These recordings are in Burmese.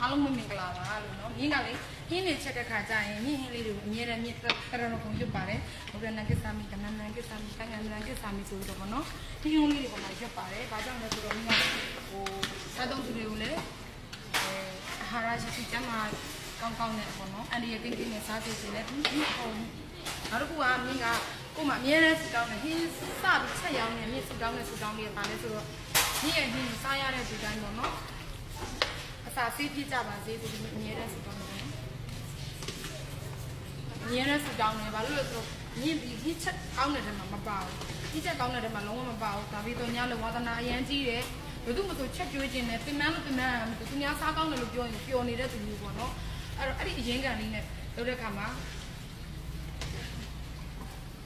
အားလုံးမင်္ဂလာပါလို့နော်မြင်းကလေဟင်းနေချက်တဲ့ခါကျရင်မြင်းဟင်းလေးတွေကိုအမြဲတမ်းမြင့်တက်ရတော့ခုံရွတ်ပါတယ်ဘုရားနံကိစ္စမီကနနံကိစ္စမီကငန်နံကိစ္စမီဆိုတော့ဗောနော်ဒီဟင်းလေးတွေပေါ်မှာရွတ်ပါတယ်ဘာကြောင့်လဲဆိုတော့မြင်းကဟိုစားသုံးသူတွေကိုလည်းအဲအာဟာရရှိရှိကျန်းမာကောင်းကောင်းနဲ့ပေါ့နော်အန်ဒီရဲ့ကိန်းကိန်းနဲ့စားသိစေလဲဒီဒီပုံနောက်တစ်ခုကမြင်းကကို့မှာအမြဲတမ်းစတောင်းနေဟင်းစပြီးချက်ရောင်းနေမြင်းစတောင်းနေစတောင်းနေပါလဲဆိုတော့မြင်းရဲ့ဟင်းစားရတဲ့ဒီတိုင်းပေါ့နော်အ စာဆေးပြကြပါစေဆိုပြီးအမြဲတမ်းဆုတောင်းနေတယ်။အမြဲတမ်းဆုတောင်းနေဘာလို့လဲဆိုတော့မြင့်ပြီးဒီချက်ကောင်းတဲ့ထဲမှာမပါဘူး။ဒီချက်ကောင်းတဲ့ထဲမှာလုံးဝမပါဘူး။ဒါပြီးတော့ညလောဝါသနာအရန်ကြီးတယ်။ဘယ်သူမှဆိုချက်ကျွေးခြင်းနဲ့ပင်မလို့ပင်မရမယ်သူများစားကောင်းတယ်လို့ပြောရင်ပျော်နေတဲ့သူမျိုးပေါ့နော်။အဲ့တော့အဲ့ဒီအရင်ကန်လေးနဲ့လုပ်တဲ့ခါမှာ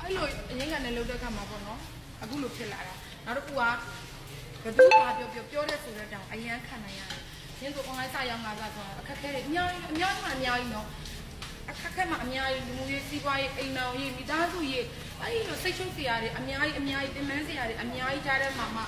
အဲ့လိုအရင်ကန်နဲ့လုပ်တဲ့ခါမှာပေါ့နော်။အခုလိုဖြစ်လာတာ။နောက်တစ်ခုကဘယ်သူမှပြောပြောပြောတဲ့ဆိုတဲ့တောင်အရန်ခံနိုင်ရတယ်။ ရင်းတို့ online စရောက်လာတာဆိုတော့အခက်အခဲတွေအများကြီးအများကြီးမှအများကြီးနော်။အခက်အခဲမှအများကြီးလူမှုရေးစီးပွားရေးအိမ်တော်ရေးမိသားစုရေးအဲ့ဒီလိုစိတ်ချုပ်စရာတွေအများကြီးအများကြီးပင်ပန်းစရာတွေအများကြီးကြားထဲမှာမှ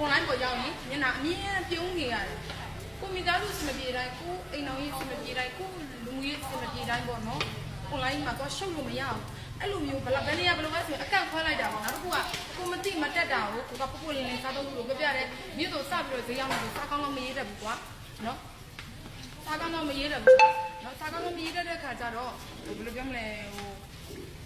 online ပေါ်ရောက်ရင်မျက်နှာအမြင်ပြုံးနေရတယ်။ကိုမိသားစုစမပြေတိုင်းကိုအိမ်တော်ရေးစမပြေတိုင်းကိုလူမှုရေးစမပြေတိုင်းပေါ့နော်။ online မှာတော့ရှုပ်လို့မရဘူး။ အဲ့လိုမျိုးဘယ်လောက်ဘယ်နေရာဘယ်လိုပဲဆိုရင်အကန့်ခွဲလိုက်တာပေါ့နောက်တစ်ခုကကိုမတိမတက်တာကိုကိုကပုပ်ပုလင်းလင်းစားတော့လို့ပြပြတယ်မြို့တို့စပြီးတော့ဈေးရောက်နေတယ်စားကောင်းတော့မရေးတတ်ဘူးကွာနော်စားကောင်းတော့မရေးတတ်ဘူးနော်စားကောင်းတော့မရေးတတ်တဲ့ခါကျတော့ဟိုဘယ်လိုပြောမလဲဟို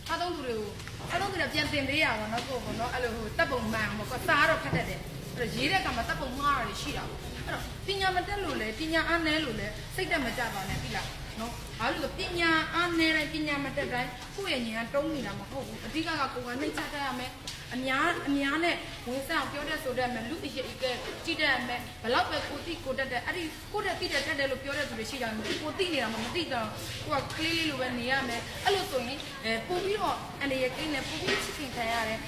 စားသုံးသူတွေကိုစားသုံးသူတွေပြန်တင်ပေးရပါတော့ကိုပေါ့နော်အဲ့လိုဟိုတပ်ပုံမှန်ပေါ့ကွာစားတော့ဖတ်တတ်တယ်အဲ့တော့ရေးတဲ့အခါမှာတပ်ပုံမှားတာတွေရှိတာပေါ့အဲ့တော့ပညာမတက်လို့လေပညာအားနည်းလို့လေစိတ်တက်မကြပါနဲ့ပြီလား နော်ဘာလို့လဲပညာအားနည်းတိုင်းပညာမတက်တိုင်းကိုယ့်ရဲ့ဉာဏ်ကတုံးနေတာမဟုတ်ဘူးအဓိကကကိုယ်ကနှိမ့်ချတတ်ရမယ်အများအများနဲ့ဝင်စားပြောတတ်ဆိုတတ်မယ်လူအရေးအကဲကြည့်တတ်မယ်ဘလောက်ပဲကိုတိကိုတက်တဲ့အဲ့ဒီကိုတက်တိတက်တက်တယ်လို့ပြောတဲ့သူတွေရှိတယ်ကိုတိနေတာမှမတိတော့ကိုကကလေးလေးလိုပဲနေရမယ်အဲ့လိုဆိုရင်အဲပို့ပြီးတော့အနေရကိန်းနဲ့ပို့ပြီးချစ်ခင်ခံရတယ်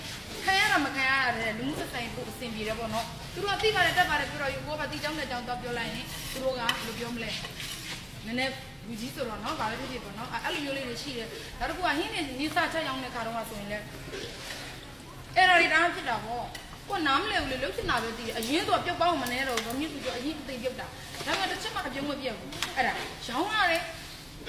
ခံရတာမခံရရတယ်လူမှုစဆိုင်ပို့အဆင်ပြေတယ်ပေါ့နော်သူတို့ကသိပါတယ်တက်ပါတယ်ပြောတော့ကိုကတိကြောင်းတဲ့ကြောင်းတော့ပြောလိုက်ရင်သူတို့ကဘယ်လိုပြောမလဲနည်းနည်း လူကြီးဆိုတော့နော်ဘာလည်းဖြစ်ဖြစ်ပေါ့နော်အဲ့လိုမျိုးလေးတွေရှိတယ်နောက်တစ်ခုကဟင်းနေနေစာချက်ရောက်တဲ့ခါတော့ဆိုရင်လည်းအဲ့ဒါတွေတောင်းဖြစ်တာပေါ့ကိုနားမလဲဘူးလေလှုပ်ချင်တာပဲတည်အရင်တော့ပြုတ်ပေါင်းမနေတော့ဘူးမြင့်သူကအရင်အသိပြုတ်တာဒါပေမဲ့တစ်ချက်မှအပြုံးမပြတ်ဘူးအဲ့ဒါရောင်းရတယ်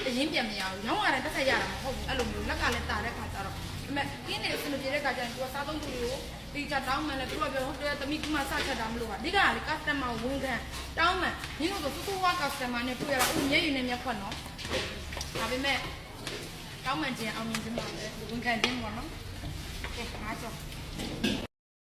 အရင်ပြန်မရဘူးရောင်းရတယ်တစ်ခါရတာမဟုတ်ဘူးအဲ့လိုမျိုးလက်ကလည်းတာတဲ့ခါကျတော့ အမေကင်းနေအစမပြေတဲ့ခါကျရင်သူကစားသုံးသူတွေကိုတေချာတောင်းမှလည်းသူကပြောဟုတ်တယ်တမိကမှစချက်တာမလို့ပါဒီကကလေ customer ဝန်ခံတောင်းမှညီတို့ဆိုစူးစူးဝါ customer နဲ့တွေ့ရတာဦးမျက်ရည်နဲ့မျက်ခွက်နော်ဒါပေမဲ့တောင်းမှခြင်းအောင်မြင်ခြင်းပါပဲဝန်ခံခြင်းပေါ့နော်ကဲအားကြော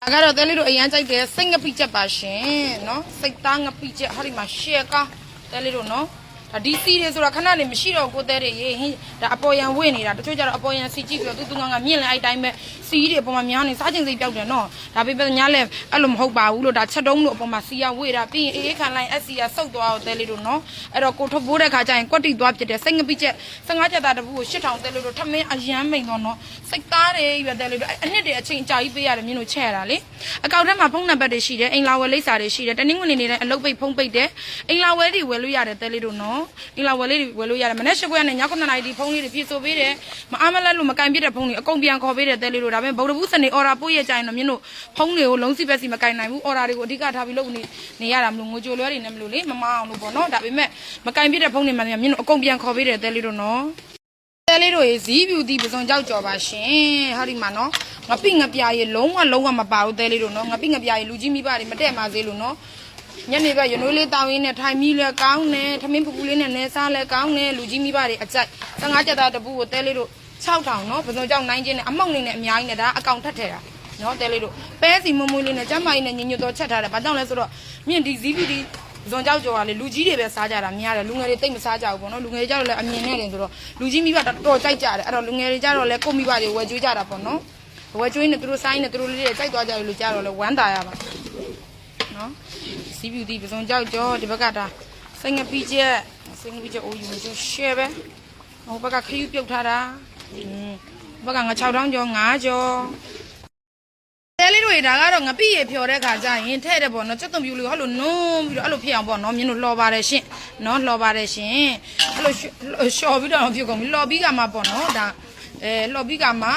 ဒါကတော့တဲလေးတို့အရန်ကြိုက်တယ်စိတ်ငပိချက်ပါရှင်เนาะစိတ်သားငပိချက်ဟာဒီမှာရှယ်ကားတဲလေးတို့เนาะ ဒါဒီစီတွေဆိုတာခဏနေမရှိတော့ကိုတဲတွေရေဟင်းဒါအပေါ်ရန်ဝင့်နေတာတချို့ကျတော့အပေါ်ရန်စီကြည့်ပြီးတော့သူသူငါငါမြင့်လဲအဲ့တိုင်းပဲစီးတွေအပေါ်မှာများနေစားချင်စိတ်ပြောက်တယ်နော်ဒါပေမဲ့ညလည်းအဲ့လိုမဟုတ်ပါဘူးလို့ဒါချက်တုံးလို့အပေါ်မှာစီးရဝေ့တာပြီးရင်အေးအေးခံလိုက် SC ရဆုတ်သွားအောင်တဲလေးတို့နော်အဲ့တော့ကိုထုတ်ပိုးတဲ့ခါကျရင်ကွက်တီသွားဖြစ်တယ်စိတ်ငပိချက်15ချက်သားတပူကို8000တဲလေးတို့ထမင်းအရန်မိန်တော့နော်စိတ်သားတွေပဲတဲလေးတို့အနှစ်တွေအချိန်အကြာကြီးပေးရတယ်မြင်လို့ချဲ့ရတာလေအကောက်ထဲမှာဖုန်းနံပါတ်တွေရှိတယ်အိမ်လာဝယ်လိပ်စာတွေရှိတယ်တနင်္ဂနွေနေ့တိုင်းအလုပ်ပိတ်ဖုန်းပိတ်တယ်အိမ်လာဝယ်တွေဝယ်လို့ရတယ်တဲလေးတို့နော်အိမ်လာဝယ်လေးတွေဝယ်လို့ရတယ်မနေ့၈ခွဲနဲ့ည9နာရီဒီဖုန်းလေးတွေပြေဆိုပေးတယ်မအားမလဲလို့မကင်ပြတဲ့ဖုန်းတွေအကုန်ပြန်ခေါ်ပေးတယ်တဲလေးတို့ဒါပေမဲ့ဗုဒ္ဓဘူးစနေအော်ဒါပို့ရကြရင်တော့မင်းတို့ဖုန်းတွေကိုလုံးစီပက်စီမကင်နိုင်ဘူးအော်ဒါတွေကိုအဓိကထားပြီးလုပ်နေနေရတာမလို့ငိုကြိုလွဲနေတယ်မလို့လေမမအောင်လို့ပေါ့နော်ဒါပေမဲ့မကင်ပြတဲ့ဖုန်းတွေမှလည်းမင်းတို့အကုန်ပြန်ခေါ်ပေးတယ်တဲလေးတို့နော်တဲလေးတို့ရေဇီး beauty ပစုံကြောက်ကြော်ပါရှင်ဟာဒီမှာနော်ငပိငပြရေလုံးဝလုံးဝမပါဘူးတဲလေးတို့နော်ငပိငပြရေလူကြီးမိဘတွေမတက်ပါစေလို့နော်ညနေဘက်ရနိုးလေးတောင်းရင်းနဲ့ထိုင်မိလဲကောင်းတယ်ထမင်းပူပူလေးနဲ့နဲစားလဲကောင်းတယ်လူကြီးမိဘတွေအကြိုက်15ကြက်သားတပူကိုတဲလေးတို့ 6000နော်ပစုံကြောက်နိုင်ချင်းနဲ့အမောက်နေနဲ့အများကြီးနဲ့ဒါအကောင်ထက်ထဲတာနော်တဲလေးတို့ပဲစီမွမွေးလေးနဲ့ကျမကြီးနဲ့ညညွတ်တော့ချက်ထားတယ်ဘာကြောင့်လဲဆိုတော့မြင့်ဒီဇီးပြူတီဇွန်ကြောက်ကြော်ကလေလူကြီးတွေပဲစားကြတာများတယ်လူငယ်တွေတိတ်မစားကြဘူးပေါ့နော်လူငယ်တွေကြတော့လည်းအမြင်နဲ့တယ်ဆိုတော့လူကြီးမိဘတော်တော်ကြိုက်ကြတယ်အဲ့တော့လူငယ်တွေကြတော့လည်းကိုမိဘတွေဝယ်ကျွေးကြတာပေါ့နော်ဝယ်ကျွေးနေသူတို့ဆိုင်နေသူတို့လေးတွေကြိုက်သွားကြတယ်လို့ကြတော့လည်းဝမ်းသာရပါနော်စီပြူတီပစုံကြောက်ကြောဒီဘက်ကဒါစိတ်ငပိချက်စိတ်ငပိချက်အိုးယူနေကျရှယ်ပဲဟိုဘက်ကခရူးပြုတ်ထားတာอืม ဘက်ကငါ6000ကျော်5ကျော်တဲလေးတွေဒါကတော့ငပိရေဖြော်တဲ့ခါကျရင်ထဲ့တယ်ပေါ့နော်စက်သွန်ပြူလေးဟောလို့နုံးပြီးတော့အဲ့လိုဖြစ်အောင်ပေါ့နော်မြင်းတို့လှော်ပါတယ်ရှင်နော်လှော်ပါတယ်ရှင်အဲ့လိုလျှော်ပြီးတော့ဖြစ်ကုန်ပြီလှော်ပြီးကမှပေါ့နော်ဒါအဲလှော်ပြီးကမှ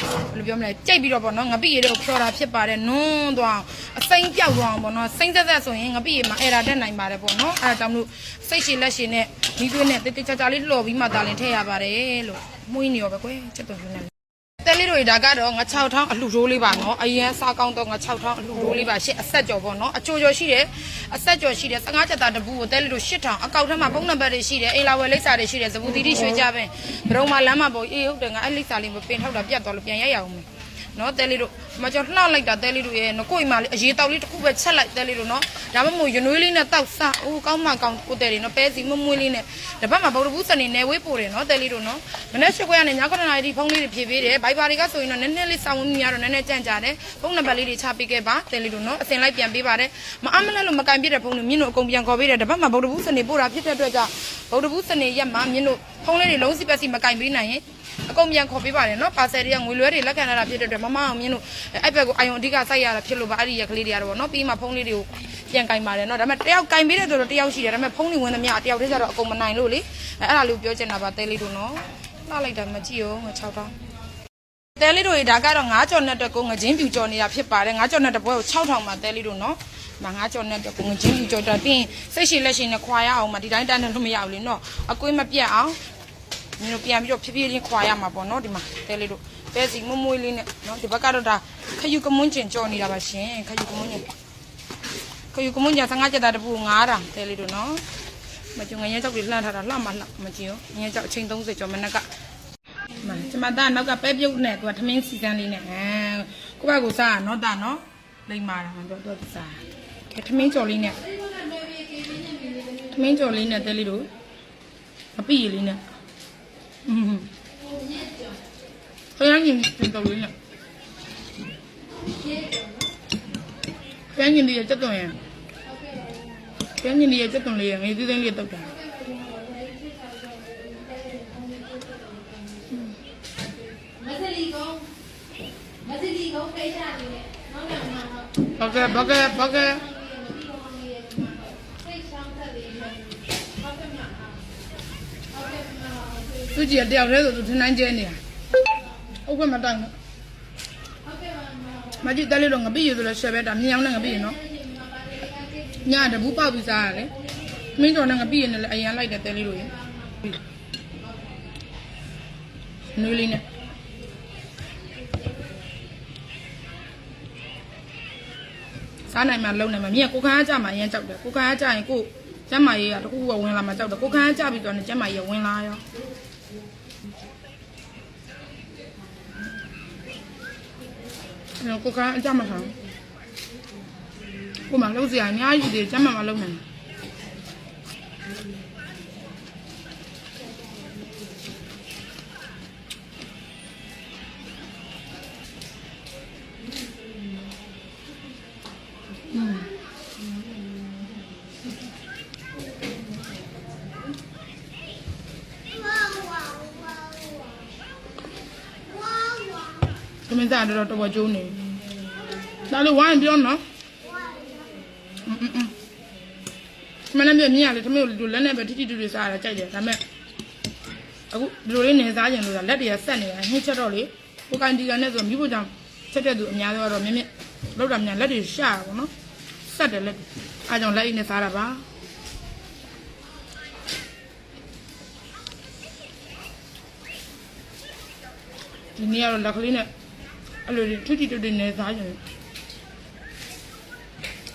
ဘယ်လိုပြောမလဲကြိတ်ပြီးတော့ပေါ့နော်ငပိရည်တွေကိုဖြောတာဖြစ်ပါတယ်နွန်းသွားအောင်အစိမ့်ပြောက်သွားအောင်ပေါ့နော်စိမ့်သက်သက်ဆိုရင်ငပိရည်မှာအဲ့ဒါတက်နိုင်ပါတယ်ပေါ့နော်အဲ့ဒါကြောင့်မလို့စိတ်ရှည်လက်ရှည်နဲ့မိသွေးနဲ့တိတ်တိတ်ချာချာလေးလှော်ပြီးမှဒါလင်ထည့်ရပါတယ်လို့မှုင်းနေရောပဲကွယ်ချက်တော်ယူနေ တဲလေးတို့ဒါကတော့ငါ6ထောင်းအလှထိုးလေးပါနော်အရင်စားကောင်းတော့ငါ6ထောင်းအလှထိုးလေးပါရှစ်အဆက်ကြော်ပေါ့နော်အချိုကျော်ရှိတယ်အဆက်ကြော်ရှိတယ်15ချက်သားတပူကိုတဲလေးတို့8ထောင်းအကောက်ထဲမှာဖုန်းနံပါတ်တွေရှိတယ်အိမ်လာဝယ်လိပ်စာတွေရှိတယ်ဇပူတီတီရွှေကြပင်ဘရုံမှာလမ်းမှာပေါ့အေးဟုတ်တယ်ငါအဲ့လိပ်စာလေးမပင်ထောက်တာပြတ်သွားလို့ပြန်ရိုက်ရအောင်မယ် နော်တဲလေးတို့မကျော်လှောက်လိုက်တာတဲလေးတို့ရဲ့နော်ကိုယ့်အိမ်မှာလေးအရေးတောက်လေးတစ်ခုပဲချက်လိုက်တဲလေးတို့နော်ဒါမှမဟုတ်ရနွေးလေးနဲ့တောက်စအိုးကောင်းမှကောင်းကိုတဲလေးနော်ပဲစီမမွေးလေးနဲ့တပတ်မှာဗုဒ္ဓဘူးစနေနယ်ဝေးပို့တယ်နော်တဲလေးတို့နော်မနေ့ရှိခွဲကနေည9နာရီဖုန်းလေးတွေဖြည့်ပေးတယ်ဘိုင်ဘာတွေကဆိုရင်တော့နည်းနည်းလေးစောင်းဝင်မြရတော့နည်းနည်းကြန့်ကြတယ်ဖုန်းနံပါတ်လေးတွေချပေးခဲ့ပါတဲလေးတို့နော်အစင်လိုက်ပြန်ပေးပါတယ်မအမလဲလို့မကင်ပြတဲ့ဖုန်းတွေမြင်းတို့အကုန်ပြန်ခေါ်ပေးတယ်တပတ်မှာဗုဒ္ဓဘူးစနေပို့တာဖြစ်တဲ့အတွက်ကြောင့်ဗုဒ္ဓဘူးစနေရက်မှာမြင်းတို့ဖုန်းလေးတွေလုံးစီပတ်စီမကင်ပေးနိုင်ရင် အကုန်ပြန်ခေါ်ပေးပါတယ်နော်ပါဆယ်တွေကငွေလွှဲတွေလက်ခံရတာဖြစ်တဲ့အတွက်မမအောင်မြင်လို့အဲ့ဘက်ကိုအာယုံအဓိကစိုက်ရတာဖြစ်လို့ပါအဲ့ဒီရက်ကလေးတွေကတော့ဗောနော်ပြီးမှဖုန်းလေးတွေကိုပြန်ကင်ပါတယ်နော်ဒါပေမဲ့တယောက်ကင်ပေးတဲ့ဆိုတော့တယောက်ရှိတယ်ဒါပေမဲ့ဖုန်းတွေဝင်သမျှတယောက်တည်းကျတော့အကုန်မနိုင်လို့လေအဲ့ဒါလေးကိုပြောချင်တာပါတဲလေးတို့နော်လှလိုက်တာမကြည့်အောင်ငါ6တောင်းတဲလေးတို့ရေဒါကတော့9ကြော်နဲ့တက်ကိုငချင်းပြူကြော်နေတာဖြစ်ပါတယ်9ကြော်နဲ့တပွဲကို6000မှာတဲလေးတို့နော်မငါကြော်နဲ့တက်ကိုငချင်းပြူကြော်တာပြီးရင်စိတ်ရှိလက်ရှိနဲ့ခွာရအောင်မဒီတိုင်းတန်းနဲ့လို့မရဘူးလေနော်အကွေးမပြတ်အောင် မင်းတို့ပြန်ပြီးတော့ဖြည်းဖြည်းချင်းခွာရမှာပေါ့နော်ဒီမှာတဲလေးတို့ပဲစီမွမွေးလေးနဲ့နော်ဒီဘက်ကတော့ဒါခယူကမွန်းကျင်ကြော်နေတာပါရှင်ခယူကမွန်းကျင်ခယူကမွန်းကျင်15ကျက်သားတပူ9000တဲလေးတို့နော်မကျုံငရဲကြောက်တွေလှမ်းထားတာလှမှလှမကြည့်ရောငရဲကြောက်အချိန်30ကျော်မနက်ကမှကျမသားနောက်ကပဲပြုတ်နဲ့သူကထမင်းစီကန်းလေးနဲ့အဲကိုဘကိုစားနော်တာနော်လိမ့်မာတာမှတော့တော့စားအဲထမင်းကြော်လေးနဲ့ထမင်းကြော်လေးနဲ့တဲလေးတို့အပီလေးနဲ့ 嗯，好像你真到位了。ပြန်ကျင်ဒီချက်တော့ရင်ပြန်ကျင်ဒီချက်တော့လေငေးသေးသေးလေးတော့တာ မစ သူကြီးတယောက်တည်းဆိုသူထနိုင်ကျဲနေတာဟုတ်ကဲ့မတောင်းဘူးဟုတ်ကဲ့မှာမကြည့်တက်လေးတော့ငပိရဆိုလဲရှယ်ပဲဒါမြင်အောင်နဲ့ငပိရနော်ညတဘူးပေါက်ပြီးစားရတယ်မင်းတော်နဲ့ငပိရနဲ့လည်းအရင်လိုက်တယ်တဲလေးတို့ရနွေးလေးနဲ့စားနိုင်မှလုံနိုင်မှမြင်ကိုခန်းအားကြမှာအရင်ကြောက်တယ်ကိုခန်းအားကြရင်ကိုကျမ်းမာရေးကတခုကဝင်လာမှကြောက်တယ်ကိုခန်းအားကြပြီးတော့ကျမ်းမာရေးဝင်လာရော အဲ့ကိုခန်းအားကြမှာဆောင်ကိုမလုံးစရာအများကြီးတွေကျမ်းမာမှလုံနိုင် သမင်းစားတော့တော်တော်ကျိုးနေ။ဒါလို့ဝိုင်းပြောနော်။အင်းအင်း။မနေ့ကမြင်ရလေသမင်းတို့လက်နဲ့ပဲထိထိတူတူစားရတာကြိုက်တယ်ဒါပေမဲ့အခုဒီလိုလေးနေစားကြင်လို့လက်တွေကဆက်နေတာနှိမ့်ချက်တော့လေကိုကန်ဒီကန်နဲ့ဆိုမိဖို့ကြောင့်ချက်တဲ့သူအများဆုံးကတော့မြင်မြင်လောက်တာများလက်တွေရှာပါတော့။ဆက်တယ်လက်တွေ။အားကြောင့်လက်အိနဲ့စားတာပါ။ဒီနေ့ကတော့လက်ကလေးနဲ့ အဲ့လိုထွတီတူတူနေစားကြတယ်။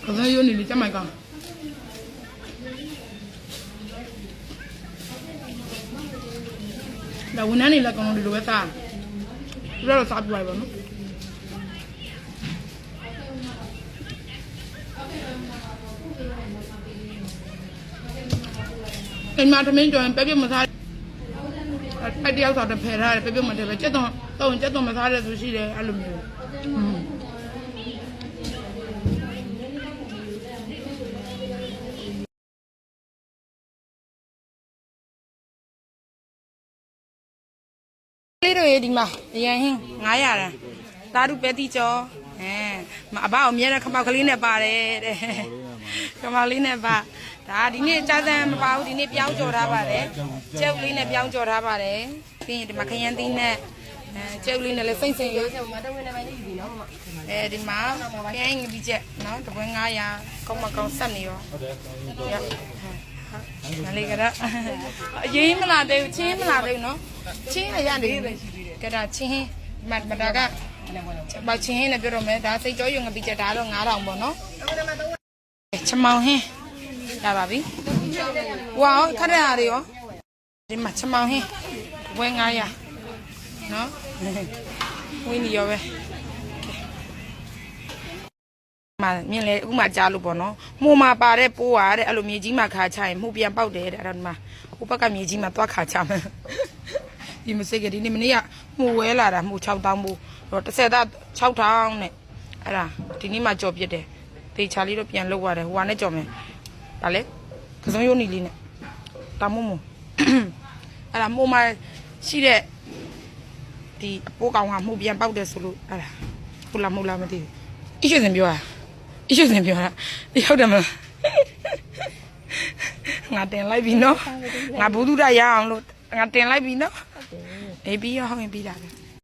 အစရုံးနေလေကြမ်းမိုက်ကောင်။ဒါဝန်ထမ်းတွေလည်းကောင်းလို့ဒီလိုပဲစား။ဒီလိုတော့စားပြလိုက်ပါနော်။အိမ်မှာသမင်းကြော်ရင်ပဲပြမစား အဲ့တယောက်တော့ဖယ်ထားတယ်ပဲပြမတယ်ပဲကြက်တော့တော့ကြက်တော့မစားတဲ့သူရှိတယ်အဲ့လိုမျိုးอืมလေးတို့ရေဒီမှာအရင်ဟင်း900တန်းသာဓုပဲတိကျော်အဲမအဘအောင်မြဲတဲ့ခမောက်ကလေးနဲ့ပါတယ်တဲ့ခမောက်လေးနဲ့ပါ ဒါဒီနေ့ကြာစံမပါဘူးဒီနေ့ပြောင်းကြော်ထားပါတယ်ကျုပ်လေးနဲ့ပြောင်းကြော်ထားပါတယ်ပြီးရင်ဒီမှာခရမ်းသီးနဲ့အဲကျုပ်လေးနဲ့လည်းစိတ်စိတ်ရောမတော်ဝင်နေပိုင်းလေးယူပြီနော်မမအဲဒီမှာကျင်းငပီချက်နော်တပွင့်900ကောင်းမကောင်းဆက်နေရောဟုတ်တယ်ရမလေးကတော့အရေးမလာသေးဘူးချင်းမလာသေးဘူးနော်ချင်းရရတယ်ကဒါချင်းမတ်မတာကဘာချင်းနဲ့ပြောတော့မယ်ဒါစိတ်ကြောရုံငပီချက်ဒါတော့9000ပေါ့နော်ချမောင်ဟင်း ရပါပြီဝါခရက်ရတွေရောဒီမှာချမောင်ဟင်းဝဲ900နော်ဝင်းနေရောပဲမှာမြင်လေအခုမှကြားလို့ပေါ့နော်မှုမှာပါတဲ့ပိုးဟာတဲ့အဲ့လိုမြေကြီးမှာခါချရင်မှုပြန်ပေါက်တယ်တဲ့အဲ့ဒါဒီမှာဟိုဘက်ကမြေကြီးမှာသွားခါချမယ်ဒီမစိတ်ကဒီနေ့မနေ့ကမှုဝဲလာတာမှု6000ဘူးတော့တစ်ဆက်သား6000နဲ့အဲ့ဒါဒီနေ့မှကြော်ပြစ်တယ်တေချာလေးတော့ပြန်လောက်ရတယ်ဟိုကနဲ့ကြော်မယ် ဒါလေကစုံယုံနီလေးနဲ့တာမုံမုံအဲ့ဒါမှုမှာရှိတဲ့ဒီအပိုးကောင်ကမှုပြန်ပေါက်တယ်ဆိုလို့အဲ့ဒါဟုတ်လားမဟုတ်လားမသိဘူးအစ်ရှင်စင်ပြောတာအစ်ရှင်စင်ပြောတာဟုတ်တယ်မလားငါတင်လိုက်ပြီနော်ငါဘူးဒုရရအောင်လို့ငါတင်လိုက်ပြီနော်အေးပြီးရောဟောင်းရင်ပြီးတာပဲ